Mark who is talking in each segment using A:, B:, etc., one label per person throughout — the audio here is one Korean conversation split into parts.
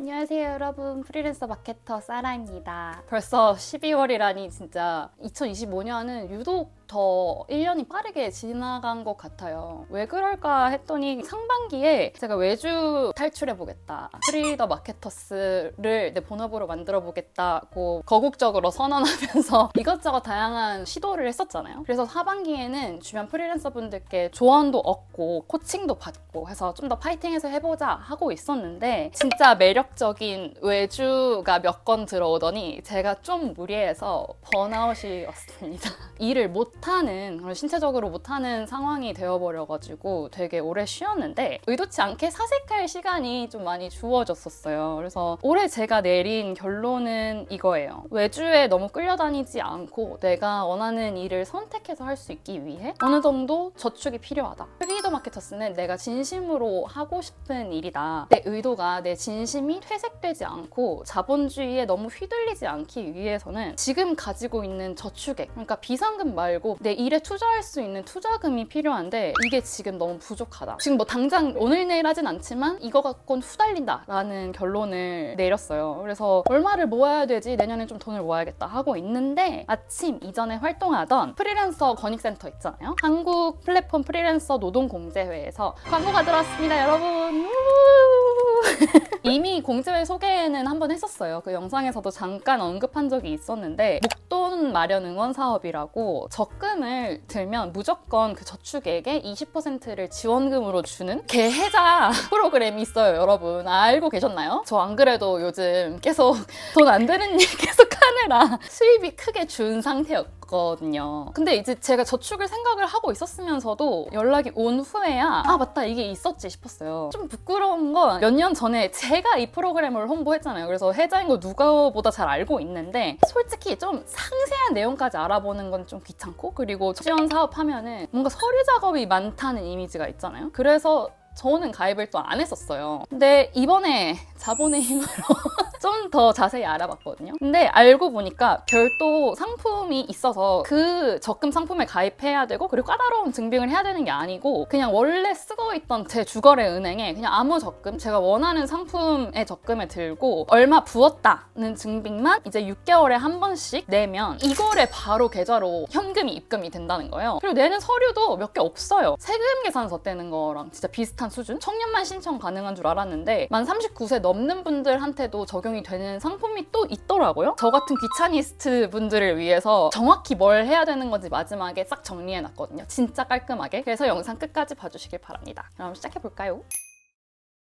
A: 안녕하세요 여러분. 프리랜서 마케터 사라입니다. 벌써 12월이라니 진짜. 2025년은 유독 더 1년이 빠르게 지나간 것 같아요 왜 그럴까 했더니 상반기에 제가 외주 탈출해 보겠다 프리더 마케터스를 내 본업으로 만들어 보겠다고 거국적으로 선언하면서 이것저것 다양한 시도를 했었잖아요 그래서 하반기에는 주변 프리랜서 분들께 조언도 얻고 코칭도 받고 해서 좀 더 파이팅해서 해보자 하고 있었는데 진짜 매력적인 외주가 몇 건 들어오더니 제가 좀 무리해서 번아웃이 왔습니다. 일을 못 하는 그런 신체적으로 못하는 상황이 되어버려가지고 되게 오래 쉬었는데 의도치 않게 사색할 시간이 좀 많이 주어졌었어요. 그래서 올해 제가 내린 결론은 이거예요. 외주에 너무 끌려다니지 않고 내가 원하는 일을 선택해서 할 수 있기 위해 어느 정도 저축이 필요하다. 프리더 마케터스는 내가 진심으로 하고 싶은 일이다. 내 의도가 내 진심이 퇴색되지 않고 자본주의에 너무 휘둘리지 않기 위해서는 지금 가지고 있는 저축액, 그러니까 비상금 말고 내 일에 투자할 수 있는 투자금이 필요한데 이게 지금 너무 부족하다. 지금 뭐 당장 오늘 내일 하진 않지만 이거 갖고는 후달린다 라는 결론을 내렸어요. 그래서 얼마를 모아야 되지? 내년에 좀 돈을 모아야겠다 하고 있는데 마침 이전에 활동하던 프리랜서 권익센터 있잖아요. 한국 플랫폼 프리랜서 노동공제회에서 광고가 들어왔습니다, 여러분. 우! 이미 공제회 소개는 한번 했었어요. 그 영상에서도 잠깐 언급한 적이 있었는데 목돈 마련 응원 사업이라고 적금을 들면 무조건 그 저축액의 20%를 지원금으로 주는 개해자 프로그램이 있어요, 여러분. 알고 계셨나요? 저 안 그래도 요즘 계속 돈 안 되는 일 계속 하느라 수입이 크게 준 상태였 거든요. 근데 이제 제가 저축을 생각을 하고 있었으면서도 연락이 온 후에야 아 맞다 이게 있었지 싶었어요. 좀 부끄러운 건 몇 년 전에 제가 이 프로그램을 홍보했잖아요. 그래서 해자인 거 누가보다 잘 알고 있는데 솔직히 좀 상세한 내용까지 알아보는 건 좀 귀찮고 그리고 지원 사업 하면은 뭔가 서류 작업이 많다는 이미지가 있잖아요. 그래서 저는 가입을 또 안 했었어요. 근데 이번에 자본의 힘으로 좀 더 자세히 알아봤거든요. 근데 알고 보니까 별도 상품이 있어서 그 적금 상품에 가입해야 되고 그리고 까다로운 증빙을 해야 되는 게 아니고 그냥 원래 쓰고 있던 제 주거래 은행에 그냥 아무 적금 제가 원하는 상품의 적금에 들고 얼마 부었다는 증빙만 이제 6개월에 한 번씩 내면 이거래 바로 계좌로 현금이 입금이 된다는 거예요. 그리고 내는 서류도 몇 개 없어요. 세금 계산서 떼는 거랑 진짜 비슷한 수준? 청년만 신청 가능한 줄 알았는데 만 39세 넘는 분들한테도 적용이 되는 상품이 또 있더라고요. 저 같은 귀차니스트 분들을 위해서 정확히 뭘 해야 되는 건지 마지막에 싹 정리해 놨거든요. 진짜 깔끔하게. 그래서 영상 끝까지 봐주시길 바랍니다. 그럼 시작해 볼까요?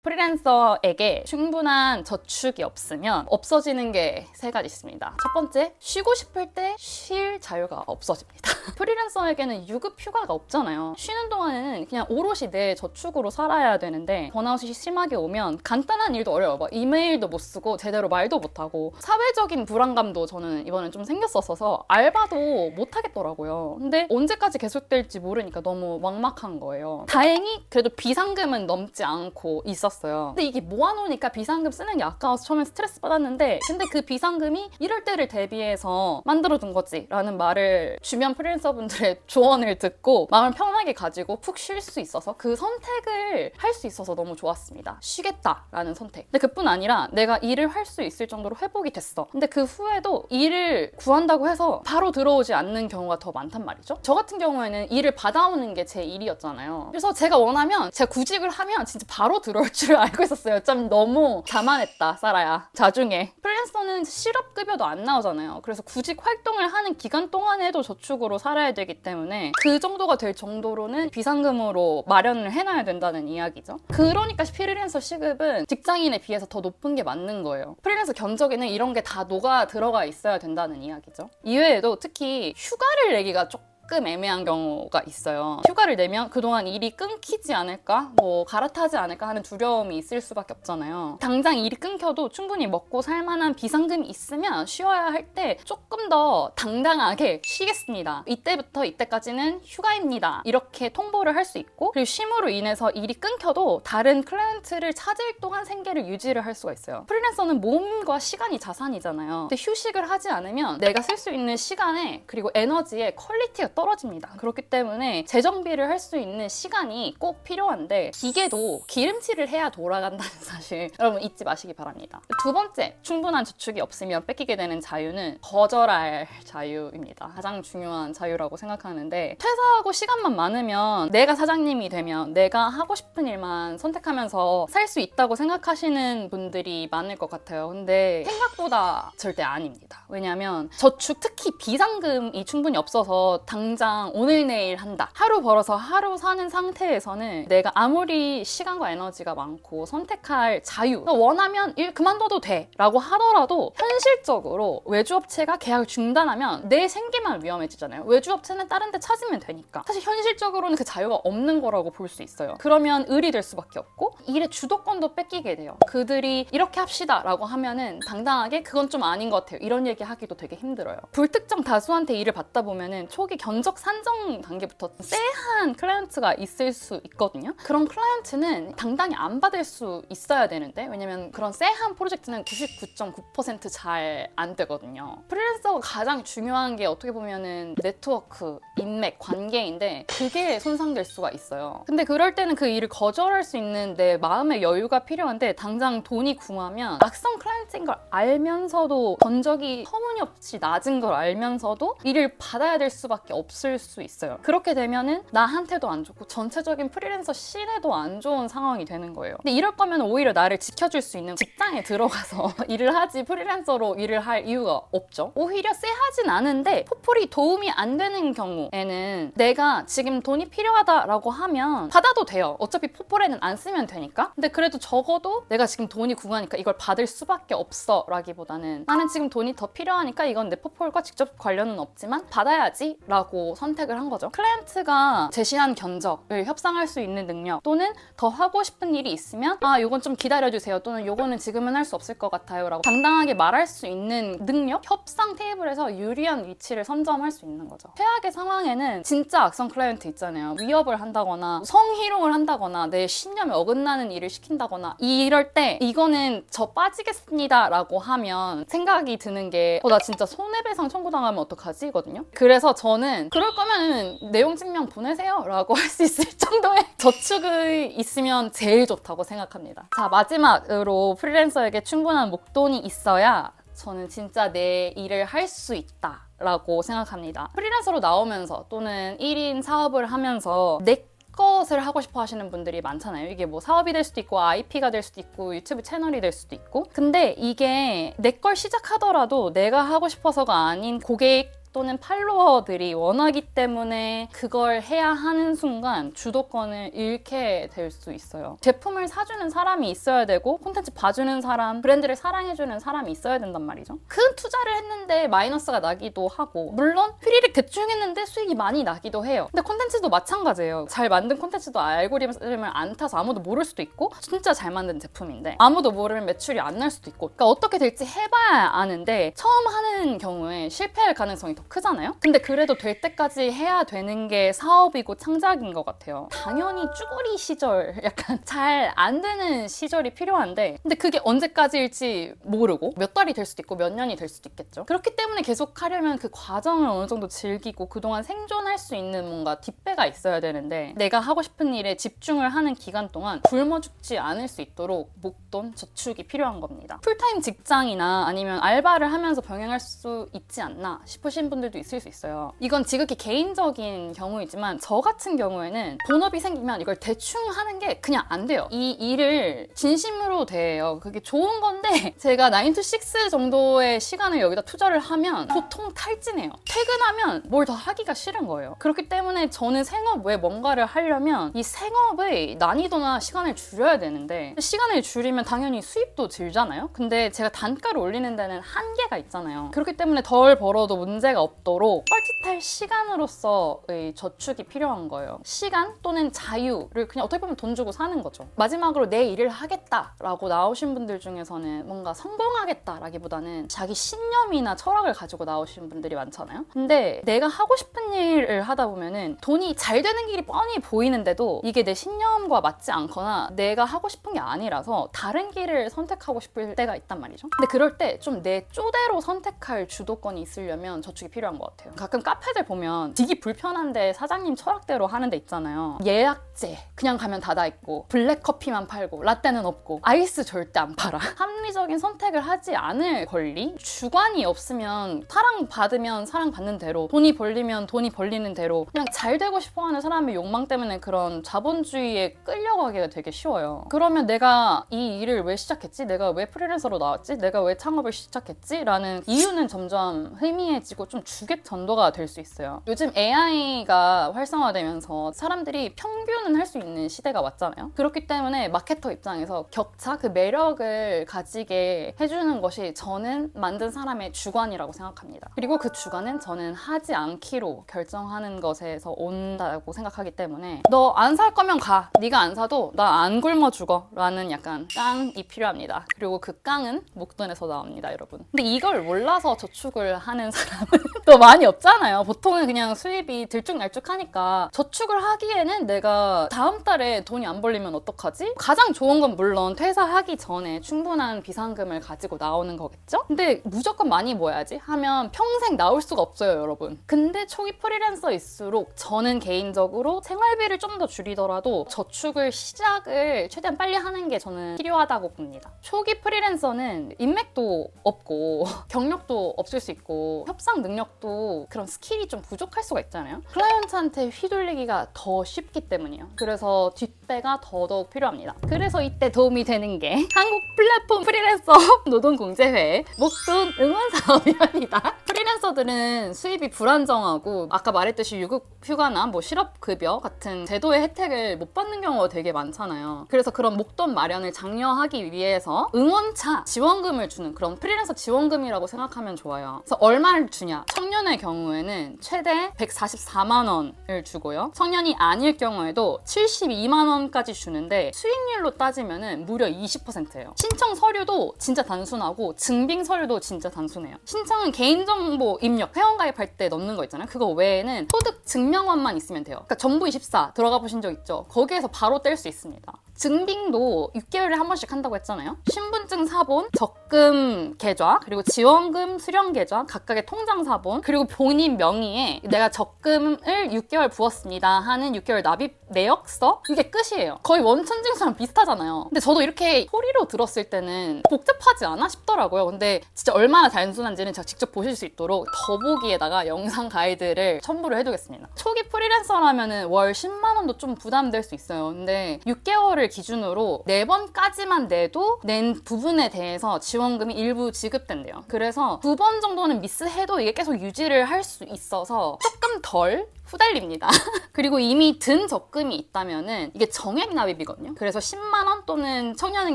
A: 프리랜서에게 충분한 저축이 없으면 없어지는 게 세 가지 있습니다. 첫 번째, 쉬고 싶을 때 쉴 자유가 없어집니다. 프리랜서에게는 유급 휴가가 없잖아요. 쉬는 동안에는 그냥 오롯이 내 저축으로 살아야 되는데 번아웃이 심하게 오면 간단한 일도 어려워요. 막 이메일도 못 쓰고 제대로 말도 못 하고 사회적인 불안감도 저는 이번엔 좀 생겼었어서 알바도 못 하겠더라고요. 근데 언제까지 계속될지 모르니까 너무 막막한 거예요. 다행히 그래도 비상금은 넘지 않고 있었어요. 근데 이게 모아놓으니까 비상금 쓰는 게 아까워서 처음에 스트레스 받았는데 근데 그 비상금이 이럴 때를 대비해서 만들어둔 거지 라는 말을 주변 프리랜서분들의 조언을 듣고 마음을 편하게 가지고 푹 쉴 수 있어서 그 선택을 할 수 있어서 너무 좋았습니다. 쉬겠다라는 선택. 근데 그뿐 아니라 내가 일을 할 수 있을 정도로 회복이 됐어. 근데 그 후에도 일을 구한다고 해서 바로 들어오지 않는 경우가 더 많단 말이죠. 저 같은 경우에는 일을 받아오는 게 제 일이었잖아요. 그래서 제가 원하면 제가 구직을 하면 진짜 바로 들어올 줄 알고 있었어요. 좀 너무 자만했다, 사라야. 자중해. 프리랜서는 실업급여도 안 나오잖아요. 그래서 구직 활동을 하는 기간 동안에도 저축으로 살아야 되기 때문에 그 정도가 될 정도로는 비상금으로 마련을 해놔야 된다는 이야기죠. 그러니까 프리랜서 시급은 직장인에 비해서 더 높은 게 맞는 거예요. 프리랜서 견적에는 이런 게 다 녹아 들어가 있어야 된다는 이야기죠. 이외에도 특히 휴가를 내기가 조금 조금 애매한 경우가 있어요. 휴가를 내면 그동안 일이 끊기지 않을까, 뭐 갈아타지 않을까 하는 두려움이 있을 수밖에 없잖아요. 당장 일이 끊겨도 충분히 먹고 살 만한 비상금이 있으면 쉬어야 할 때 조금 더 당당하게 쉬겠습니다. 이때부터 이때까지는 휴가입니다. 이렇게 통보를 할 수 있고 그리고 쉼으로 인해서 일이 끊겨도 다른 클라이언트를 찾을 동안 생계를 유지를 할 수가 있어요. 프리랜서는 몸과 시간이 자산이잖아요. 근데 휴식을 하지 않으면 내가 쓸 수 있는 시간에 그리고 에너지의 퀄리티가 떨 어집니다. 그렇기 때문에 재정비를 할 수 있는 시간이 꼭 필요한데 기계도 기름칠을 해야 돌아간다는 사실 여러분 잊지 마시기 바랍니다. 두 번째, 충분한 저축이 없으면 뺏기게 되는 자유는 거절할 자유입니다. 가장 중요한 자유라고 생각하는데 퇴사하고 시간만 많으면 내가 사장님이 되면 내가 하고 싶은 일만 선택하면서 살 수 있다고 생각하시는 분들이 많을 것 같아요. 근데 생각보다 절대 아닙니다. 왜냐하면 저축 특히 비상금이 충분히 없어서 당장 오늘 내일 한다. 하루 벌어서 하루 사는 상태에서는 내가 아무리 시간과 에너지가 많고 선택할 자유 원하면 일 그만둬도 돼 라고 하더라도 현실적으로 외주업체가 계약을 중단하면 내 생계만 위험해지잖아요. 외주업체는 다른 데 찾으면 되니까 사실 현실적으로는 그 자유가 없는 거라고 볼 수 있어요. 그러면 을이 될 수밖에 없고 일의 주도권도 뺏기게 돼요. 그들이 이렇게 합시다 라고 하면은 당당하게 그건 좀 아닌 것 같아요. 이런 얘기 하기도 되게 힘들어요. 불특정 다수한테 일을 받다 보면은 초기 견적 산정 단계부터 쎄한 클라이언트가 있을 수 있거든요. 그런 클라이언트는 당당히 안 받을 수 있어야 되는데 왜냐면 그런 쎄한 프로젝트는 99.9%잘 안 되거든요. 프리랜서가 가장 중요한 게 어떻게 보면은 네트워크, 인맥, 관계인데 그게 손상될 수가 있어요. 근데 그럴 때는 그 일을 거절할 수 있는 내 마음의 여유가 필요한데 당장 돈이 궁하면 악성 클라이언트인 걸 알면서도 전적이 터무니없이 낮은 걸 알면서도 일을 받아야 될 수밖에 없을 수 있어요. 그렇게 되면은 나한테도 안 좋고 전체적인 프리랜서 씬에도 안 좋은 상황이 되는 거예요. 근데 이럴 거면 오히려 나를 지켜줄 수 있는 직장에 들어가서 일을 하지 프리랜서로 일을 할 이유가 없죠. 오히려 쎄하진 않은데 포폴이 도움이 안 되는 경우에는 내가 지금 돈이 필요하다라고 하면 받아도 돼요. 어차피 포폴에는 안 쓰면 되니까. 근데 그래도 적어도 내가 지금 돈이 궁하니까 이걸 받을 수밖에 없어 라기보다는 나는 지금 돈이 더 필요하니까 이건 내 포폴과 직접 관련은 없지만 받아야지 라고 선택을 한 거죠. 클라이언트가 제시한 견적을 협상할 수 있는 능력 또는 더 하고 싶은 일이 있으면 아 요건 좀 기다려주세요 또는 요거는 지금은 할 수 없을 것 같아요 라고 당당하게 말할 수 있는 능력 협상 테이블에서 유리한 위치를 선점할 수 있는 거죠. 최악의 상황에는 진짜 악성 클라이언트 있잖아요. 위협을 한다거나 성희롱을 한다거나 내 신념에 어긋나는 일을 시킨다거나 이럴 때 이거는 저 빠지겠습니다 라고 하면 생각이 드는 게 어, 나 진짜 손해배상 청구당하면 어떡하지?거든요. 그래서 저는 그럴 거면 내용 증명 보내세요 라고 할 수 있을 정도의 저축이 있으면 제일 좋다고 생각합니다. 자 마지막으로 프리랜서에게 충분한 목돈이 있어야 저는 진짜 내 일을 할 수 있다. 라고 생각합니다. 프리랜서로 나오면서 또는 1인 사업을 하면서 내 것을 하고 싶어 하시는 분들이 많잖아요. 이게 뭐 사업이 될 수도 있고 IP가 될 수도 있고 유튜브 채널이 될 수도 있고. 근데 이게 내 걸 시작하더라도 내가 하고 싶어서가 아닌 고객 또는 팔로워들이 원하기 때문에 그걸 해야 하는 순간 주도권을 잃게 될 수 있어요. 제품을 사주는 사람이 있어야 되고 콘텐츠 봐주는 사람, 브랜드를 사랑해주는 사람이 있어야 된단 말이죠. 큰 투자를 했는데 마이너스가 나기도 하고 물론 휘리릭 대충 했는데 수익이 많이 나기도 해요. 근데 콘텐츠도 마찬가지예요. 잘 만든 콘텐츠도 알고리즘을 안 타서 아무도 모를 수도 있고 진짜 잘 만든 제품인데 아무도 모르면 매출이 안 날 수도 있고 그러니까 어떻게 될지 해봐야 아는데 처음 하는 경우에 실패할 가능성이 더 크잖아요. 근데 그래도 될 때까지 해야 되는 게 사업이고 창작인 것 같아요. 당연히 쭈구리 시절 약간 잘 안 되는 시절이 필요한데 근데 그게 언제까지일지 모르고 몇 달이 될 수도 있고 몇 년이 될 수도 있겠죠. 그렇기 때문에 계속 하려면 그 과정을 어느 정도 즐기고 그동안 생존할 수 있는 뭔가 뒷배가 있어야 되는데 내가 하고 싶은 일에 집중을 하는 기간 동안 굶어 죽지 않을 수 있도록 목돈, 저축이 필요한 겁니다. 풀타임 직장이나 아니면 알바를 하면서 병행할 수 있지 않나 싶으신 분들도 있을 수 있어요. 이건 지극히 개인적인 경우이지만 저 같은 경우에는 본업이 생기면 이걸 대충 하는 게 그냥 안 돼요. 이 일을 진심으로 대해요. 그게 좋은 건데 제가 9 to 6 정도의 시간을 여기다 투자를 하면 보통 탈진해요. 퇴근하면 뭘 더 하기가 싫은 거예요. 그렇기 때문에 저는 생업 외에 뭔가를 하려면 이 생업의 난이도나 시간을 줄여야 되는데 시간을 줄이면 당연히 수입도 줄잖아요. 근데 제가 단가를 올리는 데는 한계가 있잖아요. 그렇기 때문에 덜 벌어도 문제가 없도록 뻘짓할 시간으로서의 저축이 필요한 거예요. 시간 또는 자유를 그냥 어떻게 보면 돈 주고 사는 거죠. 마지막으로 내 일을 하겠다라고 나오신 분들 중에서는 뭔가 성공하겠다라기보다는 자기 신념이나 철학을 가지고 나오시는 분들이 많잖아요. 근데 내가 하고 싶은 일을 하다 보면은 돈이 잘 되는 길이 뻔히 보이는데도 이게 내 신념과 맞지 않거나 내가 하고 싶은 게 아니라서 다른 길을 선택하고 싶을 때가 있단 말이죠. 근데 그럴 때 좀 내 쪼대로 선택할 주도권이 있으려면 저축이 필요한 것 같아요. 가끔 카페들 보면 되게 불편한데 사장님 철학대로 하는 데 있잖아요. 예약제 그냥 가면 닫아 있고 블랙 커피만 팔고 라떼는 없고 아이스 절대 안 팔아. 합리적인 선택을 하지 않을 권리? 주관이 없으면 사랑 받으면 사랑 받는 대로 돈이 벌리면 돈이 벌리는 대로 그냥 잘 되고 싶어하는 사람의 욕망 때문에 그런 자본주의에 끌려가기가 되게 쉬워요. 그러면 내가 이 일을 왜 시작했지? 내가 왜 프리랜서로 나왔지? 내가 왜 창업을 시작했지? 라는 이유는 점점 희미해지고 좀 주객 전도가 될 수 있어요. 요즘 AI가 활성화되면서 사람들이 평균은 할 수 있는 시대가 왔잖아요. 그렇기 때문에 마케터 입장에서 격차, 그 매력을 가지게 해주는 것이 저는 만든 사람의 주관이라고 생각합니다. 그리고 그 주관은 저는 하지 않기로 결정하는 것에서 온다고 생각하기 때문에 너 안 살 거면 가. 네가 안 사도 나 안 굶어 죽어. 라는 약간 깡이 필요합니다. 그리고 그 깡은 목돈에서 나옵니다, 여러분. 근데 이걸 몰라서 저축을 하는 사람은 또 많이 없잖아요. 보통은 그냥 수입이 들쭉날쭉하니까 저축을 하기에는 내가 다음 달에 돈이 안 벌리면 어떡하지? 가장 좋은 건 물론 퇴사하기 전에 충분한 비상금을 가지고 나오는 거겠죠? 근데 무조건 많이 모아야지 하면 평생 나올 수가 없어요, 여러분. 근데 초기 프리랜서일수록 저는 개인적으로 생활비를 좀 더 줄이더라도 저축을 시작을 최대한 빨리 하는 게 저는 필요하다고 봅니다. 초기 프리랜서는 인맥도 없고 경력도 없을 수 있고 협상 능력 도 그런 스킬이 좀 부족할 수가 있잖아요. 클라이언트한테 휘둘리기가 더 쉽기 때문이에요. 그래서 뒷배가 더더욱 필요합니다. 그래서 이때 도움이 되는 게 한국 플랫폼 프리랜서 노동공제회 목돈 응원 사업이랍니다. 프리랜서들은 수입이 불안정하고 아까 말했듯이 유급 휴가나 뭐 실업급여 같은 제도의 혜택을 못 받는 경우가 되게 많잖아요. 그래서 그런 목돈 마련을 장려하기 위해서 응원차 지원금을 주는 그런 프리랜서 지원금이라고 생각하면 좋아요. 그래서 얼마를 주냐? 청년의 경우에는 최대 144만 원을 주고요. 청년이 아닐 경우에도 72만 원까지 주는데 수익률로 따지면은 무려 20%예요. 신청 서류도 진짜 단순하고 증빙 서류도 진짜 단순해요. 신청은 개인정보 입력, 회원 가입할 때 넣는 거 있잖아요. 그거 외에는 소득 증명원만 있으면 돼요. 그러니까 정부 24 들어가 보신 적 있죠? 거기에서 바로 뗄 수 있습니다. 증빙도 6개월에 한 번씩 한다고 했잖아요. 신분증 사본, 적금 계좌, 그리고 지원금 수령 계좌, 각각의 통장 사본, 그리고 본인 명의에 내가 적금을 6개월 부었습니다 하는 6개월 납입 내역서 이게 끝이에요. 거의 원천 징수랑 비슷하잖아요. 근데 저도 이렇게 소리로 들었을 때는 복잡하지 않아 싶더라고요. 근데 진짜 얼마나 단순한지는 제가 직접 보실 수 있도록 더보기에다가 영상 가이드를 첨부를 해두겠습니다. 초기 프리랜서라면은 월 10만 원도 좀 부담될 수 있어요. 근데 6개월을 기준으로 4번까지만 내도 낸 부분에 대해서 지원금이 일부 지급된대요. 그래서 두번 정도는 미스해도 이게 계속 유지를 할 수 있어서 조금 덜 후달립니다. 그리고 이미 든 적금이 있다면은 이게 정액 납입이거든요. 그래서 10만 원 또는 청년의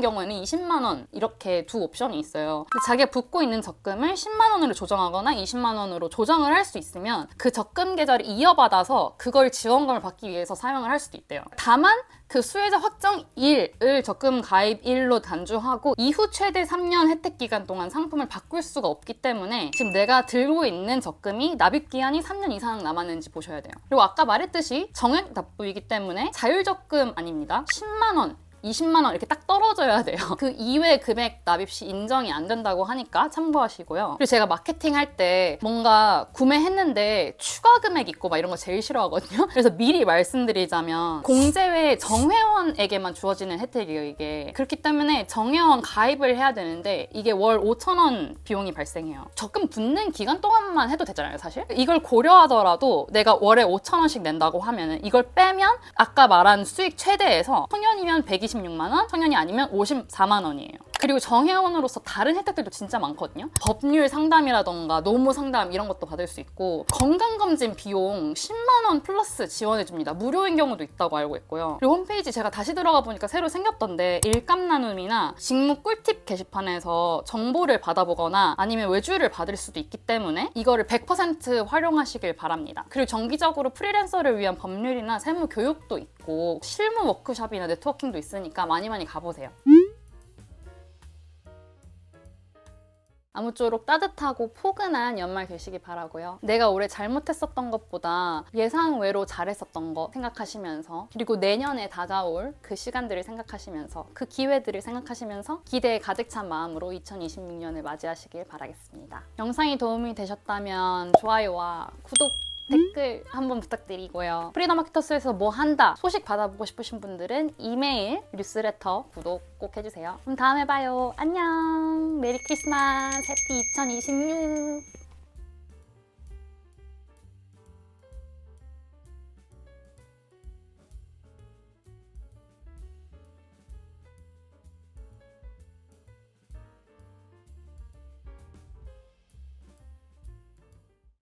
A: 경우에는 20만 원 이렇게 두 옵션이 있어요. 자기가 붓고 있는 적금을 10만 원으로 조정하거나 20만 원으로 조정을 할 수 있으면 그 적금 계좌를 이어받아서 그걸 지원금을 받기 위해서 사용을 할 수도 있대요. 다만 그 수혜자 확정일을 적금 가입일로 단주하고 이후 최대 3년 혜택 기간 동안 상품을 바꿀 수가 없기 때문에 지금 내가 들고 있는 적금이 납입 기한이 3년 이상 남았는지 보셔야 돼요. 그리고 아까 말했듯이 정액 납부이기 때문에 자율 적금 아닙니다. 10만 원 20만 원 이렇게 딱 떨어져야 돼요. 그 이외 금액 납입 시 인정이 안 된다고 하니까 참고하시고요. 그리고 제가 마케팅 할 때 뭔가 구매했는데 추가 금액 있고 막 이런 거 제일 싫어하거든요. 그래서 미리 말씀드리자면 공제회 정회원에게만 주어지는 혜택이에요, 이게. 그렇기 때문에 정회원 가입을 해야 되는데 이게 월 5천 원 비용이 발생해요. 적금 붙는 기간 동안만 해도 되잖아요, 사실. 이걸 고려하더라도 내가 월에 5천 원씩 낸다고 하면은 이걸 빼면 아까 말한 수익 최대에서 청년이면 126만 원, 청년이 아니면 54만 원이에요. 그리고 정회원으로서 다른 혜택들도 진짜 많거든요. 법률 상담이라던가 노무 상담 이런 것도 받을 수 있고 건강검진 비용 10만 원 플러스 지원해줍니다. 무료인 경우도 있다고 알고 있고요. 그리고 홈페이지 제가 다시 들어가 보니까 새로 생겼던데 일감 나눔이나 직무 꿀팁 게시판에서 정보를 받아보거나 아니면 외주를 받을 수도 있기 때문에 이거를 100% 활용하시길 바랍니다. 그리고 정기적으로 프리랜서를 위한 법률이나 세무 교육도 있고 실무 워크숍이나 네트워킹도 있으니까 많이 많이 가보세요. 아무쪼록 따뜻하고 포근한 연말 되시길 바라고요. 내가 올해 잘못했었던 것보다 예상 외로 잘했었던 거 생각하시면서 그리고 내년에 다가올 그 시간들을 생각하시면서 그 기회들을 생각하시면서 기대에 가득 찬 마음으로 2026년을 맞이하시길 바라겠습니다. 영상이 도움이 되셨다면 좋아요와 구독 댓글 한번 부탁드리고요. 프리덤 마케터스에서 뭐 한다 소식 받아보고 싶으신 분들은 이메일, 뉴스레터 구독 꼭 해주세요. 그럼 다음에 봐요. 안녕. 메리 크리스마스. 해피 2026.